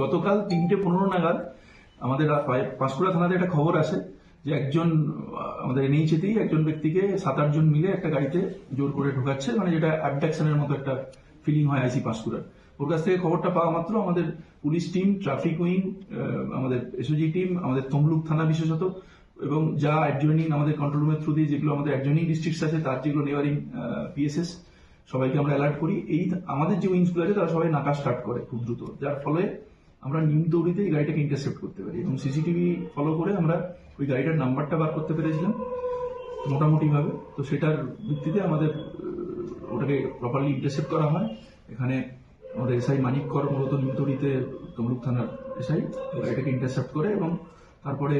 গতকাল তিনটে পনেরো নাগাদ আমাদের পা- পাঁশকুড়া থানাতে একটা খবর আসে যে একজন আমাদের এনএইচেতেই একজন ব্যক্তিকে সাত আটজন মিলে একটা গাড়িতে জোর করে ঢোকাচ্ছে মানে যেটা অ্যাবডাকশনের মতো একটা ফিলিং হয় আইসি পাঁশকুড়ার। ওর কাছ থেকে খবরটা পাওয়া মাত্র আমাদের পুলিশ টিম ট্রাফিক উইং আমাদের এসওজি টিম আমাদের তমলুক থানা বিশেষত, এবং যা অ্যাডজয়নিং আমাদের কন্ট্রোল রুমের থ্রু দিয়ে যেগুলো আমাদের অ্যাডজয়নিং ডিস্ট্রিক্টস আছে, তার যেগুলো নেওয়ারিং পিএসএস সবাইকে আমরা অ্যালার্ট করি। এই আমাদের যে উইংসগুলো আছে, তারা সবাই নাকা স্টার্ট করে খুব দ্রুত। যার ফলে আমরা নিম দৌড়িতে এই গাড়িটাকে ইন্টারসেপ্ট করতে পারি এবং সিসিটিভি ফলো করে আমরা ওই গাড়িটার নাম্বারটা বার করতে পেরেছিলাম মোটামুটি ভাবে তো সেটার ভিত্তিতে আমাদের ওটাকে প্রপারলি ইন্টারসেপ্ট করা হয়। এখানে আমাদের এসআই মানিক কর মূলত নিমতড়িতে তমলুক থানার এসআই গাড়িটাকে ইন্টারসেপ্ট করে এবং তারপরে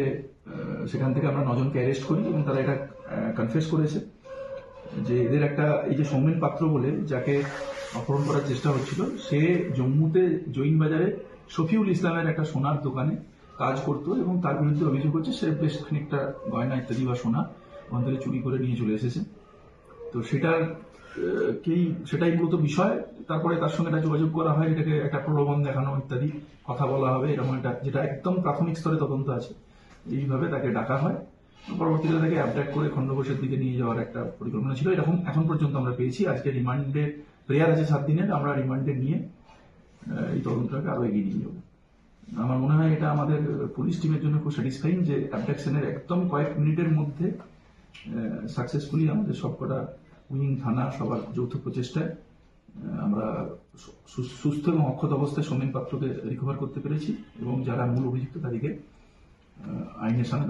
সেখান থেকে আমরা নজনকে অ্যারেস্ট করি এবং তারা এটা কনফেস করেছে। যে এদের একটা, এই যে সৌমেন পাত্র বলে, যাকে অপহরণ করার চেষ্টা হচ্ছিল, সে জম্মুতে জৈন বাজারে শফিউল ইসলামের একটা সোনার দোকানে কাজ করতো এবং তার বিরুদ্ধে অভিযোগ হচ্ছে সে বেশ খানিকটা গয়না ইত্যাদি বা সোনা ওখান থেকে চুরি করে নিয়ে চলে এসেছে। তো সেটার কেই, সেটাই মূলত বিষয়। তারপরে তার সঙ্গে একটা যোগাযোগ করা হয়, এটাকে একটা প্রলোভন দেখানো ইত্যাদি কথা বলা হবে এরকম একটা যেটা একদম প্রাথমিক স্তরে তদন্ত আছে। এইভাবে তাকে ডাকা হয়। পরবর্তীতে তাকে অ্যাবডাক্ট করে খণ্ডঘোষের দিকে নিয়ে যাওয়ার একটা পরিকল্পনা ছিল। এরকম এখন পর্যন্ত আমরা পেয়েছি। আজকে রিমান্ডে, প্রেয়ার আছে সাত দিনের, আমরা রিমান্ডে নিয়ে এই তদন্তটাকে আরও এগিয়ে নিয়ে যাব। আমার মনে হয় এটা আমাদের পুলিশ টিমের জন্য খুব স্যাটিসফাইং যে অ্যাবডাকশনের একদম কয়েক মিনিটের মধ্যে সাকসেসফুলি আমাদের সবকটা উইং থানা, সবার যৌথ প্রচেষ্টায় আমরা সুস্থ এবং অক্ষত অবস্থায় সোমেন পাত্রকে রিকভার করতে পেরেছি এবং যারা মূল অভিযুক্ত তাদেরকে আইনের সামনে